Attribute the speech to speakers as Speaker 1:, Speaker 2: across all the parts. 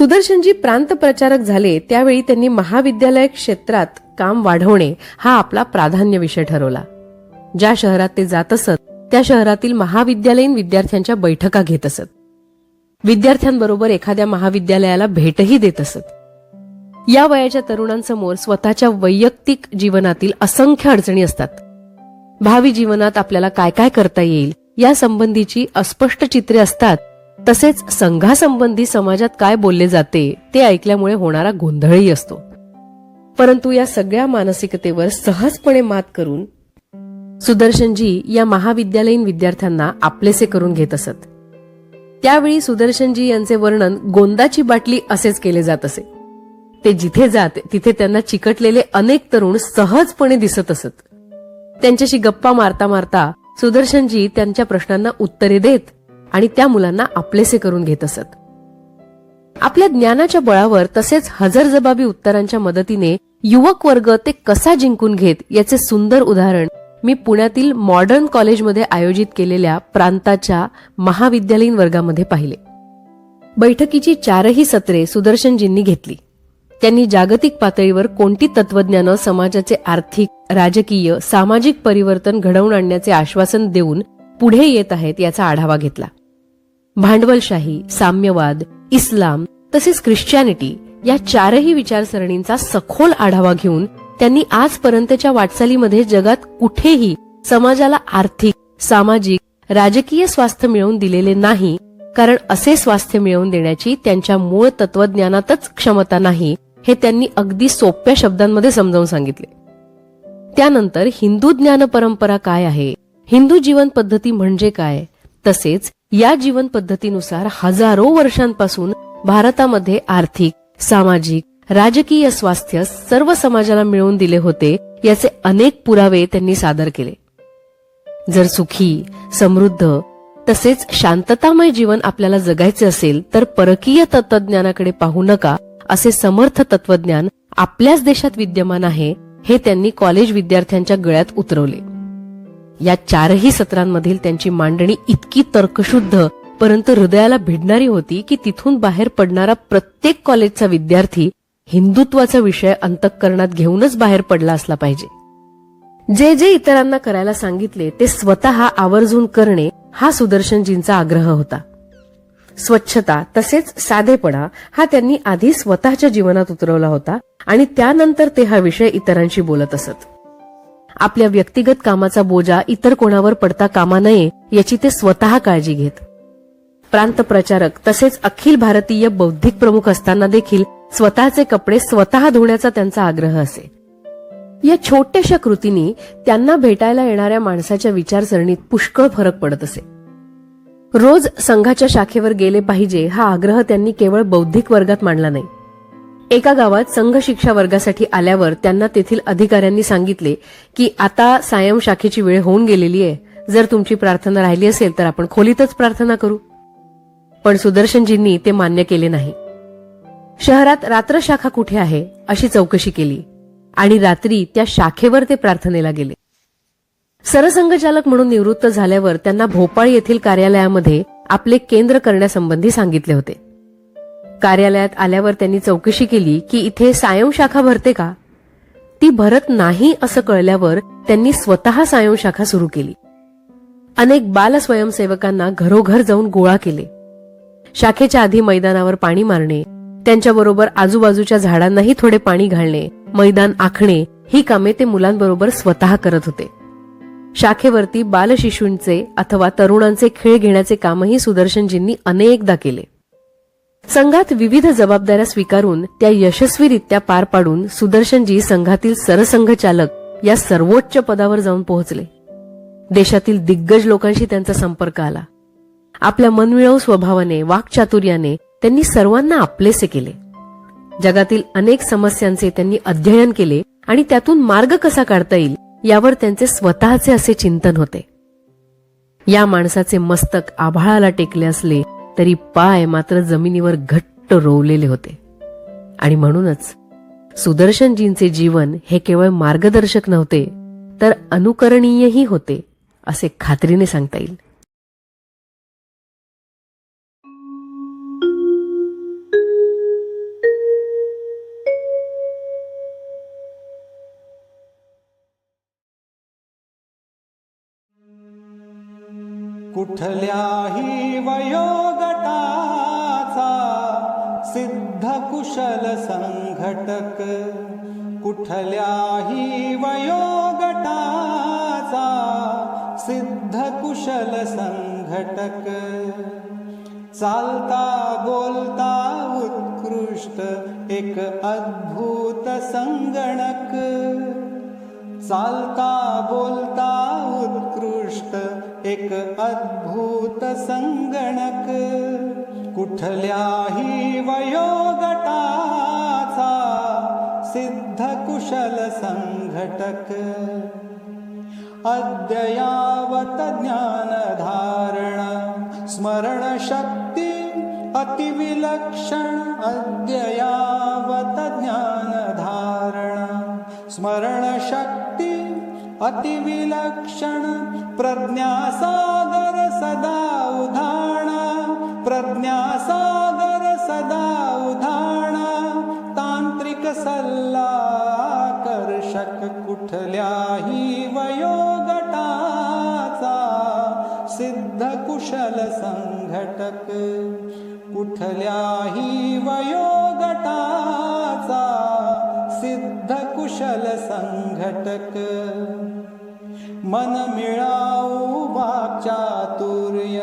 Speaker 1: सुदर्शनजी प्रांत प्रचारक झाले त्यावेळी त्यांनी महाविद्यालय क्षेत्रात काम वाढवणे हा आपला प्राधान्य विषय ठरवला. ज्या शहरात ते जात असत त्या शहरातील महाविद्यालयीन विद्यार्थ्यांच्या बैठका घेत असत. विद्यार्थ्यांबरोबर एखाद्या महाविद्यालयाला भेटही देत असत. या वयाच्या तरुणांसमोर स्वतःच्या वैयक्तिक जीवनातील असंख्य अडचणी असतात. भावी जीवनात आपल्याला काय काय करता येईल या संबंधीची अस्पष्ट चित्रे असतात तसेच संघासंबंधी समाजात काय बोलले जाते ते ऐकल्यामुळे होणारा गोंधळही असतो. परंतु या सगळ्या मानसिकतेवर सहजपणे मात करून सुदर्शनजी या महाविद्यालयीन विद्यार्थ्यांना आपलेसे करून घेत असत. त्यावेळी सुदर्शनजी यांचे वर्णन गोंदाची बाटली असेच केले जात असे. ते जिथे जात तिथे त्यांना चिकटलेले अनेक तरुण सहजपणे दिसत असत. त्यांच्याशी गप्पा मारता मारता सुदर्शनजी त्यांच्या प्रश्नांना उत्तरे देत आणि त्या मुलांना आपलेसे करून घेत असत. आपल्या ज्ञानाच्या बळावर तसेच हजरजबाबी उत्तरांच्या मदतीने युवक वर्ग ते कसा जिंकून घेत याचे सुंदर उदाहरण मी पुण्यातील मॉडर्न कॉलेजमध्ये आयोजित केलेल्या प्रांताच्या महाविद्यालयीन वर्गामध्ये पाहिले. बैठकीची चारही सत्रे सुदर्शनजींनी घेतली. त्यांनी जागतिक पातळीवर कोणती तत्वज्ञानं समाजाचे आर्थिक राजकीय सामाजिक परिवर्तन घडवून आणण्याचे आश्वासन देऊन पुढे येत आहेत याचा आढावा घेतला. भांडवलशाही साम्यवाद इस्लाम तसेच ख्रिश्चॅनिटी या चारही विचारसरणींचा सखोल आढावा घेऊन त्यांनी आजपर्यंतच्या वाटचालीमध्ये जगात कुठेही समाजाला आर्थिक सामाजिक राजकीय स्वास्थ्य मिळवून दिलेले नाही कारण असे स्वास्थ्य मिळवून देण्याची त्यांच्या मूळ तत्वज्ञानातच क्षमता नाही हे त्यांनी अगदी सोप्या शब्दांमध्ये समजावून सांगितले. त्यानंतर हिंदू ज्ञान परंपरा काय आहे? हिंदू जीवन पद्धती म्हणजे काय? तसेच या जीवन पद्धतीनुसार हजारो वर्षांपासून भारतामध्ये आर्थिक सामाजिक राजकीय स्वास्थ्य सर्व समाजाला मिळवून दिले होते याचे अनेक पुरावे त्यांनी सादर केले. जर सुखी समृद्ध तसेच शांततामय जीवन आपल्याला जगायचे असेल तर परकीय तत्वज्ञानाकडे पाहू नका असे समर्थ तत्वज्ञान आपल्याच देशात विद्यमान आहे हे त्यांनी कॉलेज विद्यार्थ्यांच्या गळ्यात उतरवले. या चारही सत्रांमधील त्यांची मांडणी इतकी तर्कशुद्ध परंतु हृदयाला भिडणारी होती की तिथून बाहेर पडणारा प्रत्येक कॉलेजचा विद्यार्थी हिंदुत्वाचा विषय अंतःकरणात घेऊनच बाहेर पडला असला पाहिजे. जे जे इतरांना करायला सांगितले ते स्वतः आवर्जून करणे हा सुदर्शनजींचा आग्रह होता. स्वच्छता तसेच साधेपणा हा त्यांनी आधी स्वतःच्या जीवनात उतरवला होता आणि त्यानंतर ते हा विषय इतरांशी बोलत असत. आपल्या व्यक्तिगत कामाचा बोजा इतर कोणावर पडता कामा नये याची ते स्वतः काळजी घेत. प्रांत प्रचारक तसेच अखिल भारतीय बौद्धिक प्रमुख असताना देखील स्वतःचे कपडे स्वतः धुण्याचा त्यांचा आग्रह असे. या छोट्याशा कृतींनी त्यांना भेटायला येणाऱ्या माणसाच्या विचारसरणीत पुष्कळ फरक पडत असे. रोज संघाच्या शाखेवर गेले पाहिजे हा आग्रह त्यांनी केवळ बौद्धिक वर्गात मांडला नाही. एका गावात संघ शिक्षा वर्गासाठी आल्यावर त्यांना तेथील अधिकाऱ्यांनी सांगितले की आता सायम शाखेची वेळ होऊन गेलेली आहे. जर तुमची प्रार्थना राहिली असेल तर आपण खोलीतच प्रार्थना करू. पण सुदर्शनजींनी ते मान्य केले नाही. शहरात रात्र शाखा कुठे आहे अशी चौकशी केली. आणि रात्री त्या शाखेवर ते प्रार्थनेला गेले. सरसंघचालक म्हणून निवृत्त झाल्यावर त्यांना भोपाळ येथील कार्यालयामध्ये आपले केंद्र करण्यासंबंधी सांगितले होते. कार्यालयात आल्यावर त्यांनी चौकशी केली की इथे सायम शाखा भरते का? ती भरत नाही असं कळल्यावर त्यांनी स्वतः सायम शाखा सुरू केली. अनेक बाल स्वयंसेवकांना घरोघर जाऊन गोळा केले. शाखेच्या आधी मैदानावर पाणी मारणे त्यांच्याबरोबर आजूबाजूच्या झाडांनाही थोडे पाणी घालणे मैदान आखणे ही कामे ते मुलांबरोबर स्वतः करत होते. शाखेवरती बालशिशूंचे अथवा तरुणांचे खेळ घेण्याचे कामही सुदर्शनजींनी अनेकदा केले. संघात विविध जबाबदाऱ्या स्वीकारून त्या यशस्वीरित्या पार पाडून सुदर्शनजी संघातील सरसंघचालक या सर्वोच्च पदावर जाऊन पोहोचले. देशातील दिग्गज लोकांशी त्यांचा संपर्क आला. आपल्या मनमिळव स्वभावाने वाक्चातुर्याने त्यांनी सर्वांना आपलेसे केले. जगातील अनेक समस्यांचे त्यांनी अध्ययन केले आणि त्यातून मार्ग कसा काढता येईल यावर त्यांचे स्वतःचे असे चिंतन होते. या माणसाचे मस्तक आभाळाला टेकले असले तरी पाय मात्र जमिनीवर घट्ट रोवलेले होते. आणि म्हणूनच सुदर्शनजींचे जीवन हे केवळ मार्गदर्शक नव्हते तर अनुकरणीयही होते असे खात्रीने सांगता येईल.
Speaker 2: कुठल्याही वयोग सिद्ध कुशल संघटक कुठल्याही वयोगटाचा सिद्ध कुशल संघटक. चालता बोलता उत्कृष्ट एक अद्भुत संगणक. चालता बोलता उत्कृष्ट एक अद्भुत संगणक. कुठल्याही वयोगटाचा सिद्ध कुशल संघटक. अद्ययावत ज्ञानधारण स्मरणशक्ती अतिविलक्षण अद्ययावत ज्ञानधारण स्मरणशक्ती अतिविलक्षण प्रज्ञासागर सदा उधाण. प्रज्ञासागर सदा उधाणा तांत्रिक सल्ला कर्षक कुठल्याही वयोगटाचा सिद्ध कुशल संघटक कुठल्याही वयोगटाचा सिद्ध कुशल संघटक. मन मिळाऊ चातुर्य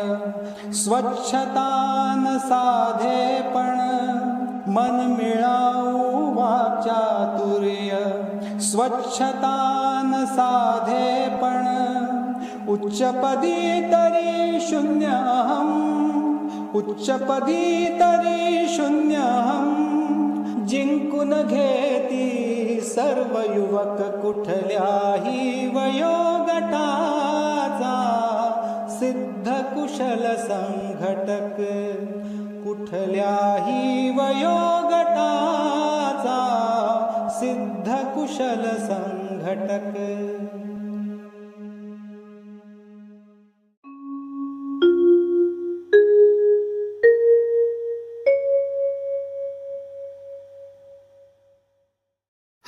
Speaker 2: स्वच्छतान साधेपण मन मिळाऊ चातुर्य स्वच्छतान साधेपण उच्चपदी तरी शून्यहम उच्चपदी तरी शून्यहम जिंकून घेत सर्व युवक कुठल्याही वयोगटाचा सिद्ध कुशल संघटक कुठल्याही वयोगटाचा सिद्ध कुशल संघटक.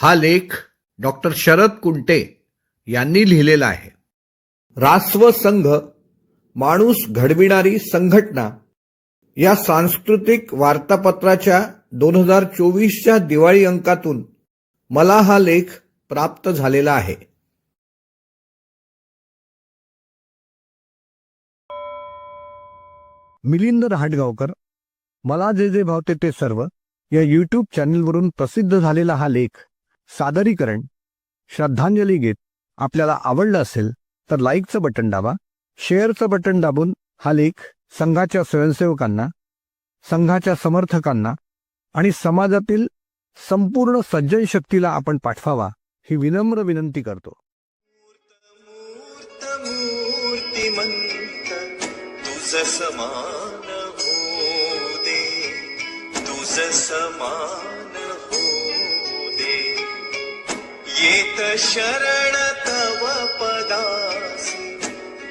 Speaker 3: हा लेख डॉक्टर शरद कुंटे यांनी लिहिलेला आहे. रास्व संघ माणूस घडविणारी संघटना या सांस्कृतिक वार्तापत्राच्या दोन हजार चोवीसच्या दिवाळी अंकातून मला हा लेख प्राप्त झालेला आहे.
Speaker 4: मिलिंद रहाटगावकर मला जे जे भावते ते सर्व या यूट्यूब चॅनलवरून प्रसिद्ध झालेला हा लेख सादरीकरण श्रद्धांजली गीत आपल्याला आवडलं असेल तर लाईकचं बटन दाबा. शेअरचं बटन दाबून हा लेख संघाच्या स्वयंसेवकांना संघाच्या समर्थकांना आणि समाजातील संपूर्ण सज्जन शक्तीला आपण पाठवावा ही विनम्र विनंती करतो.
Speaker 5: समान हो दे. तुझ समान येत शरण तव पदासि।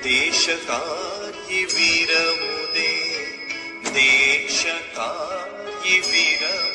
Speaker 5: देशकायि वीरमुदेशकायि विरमु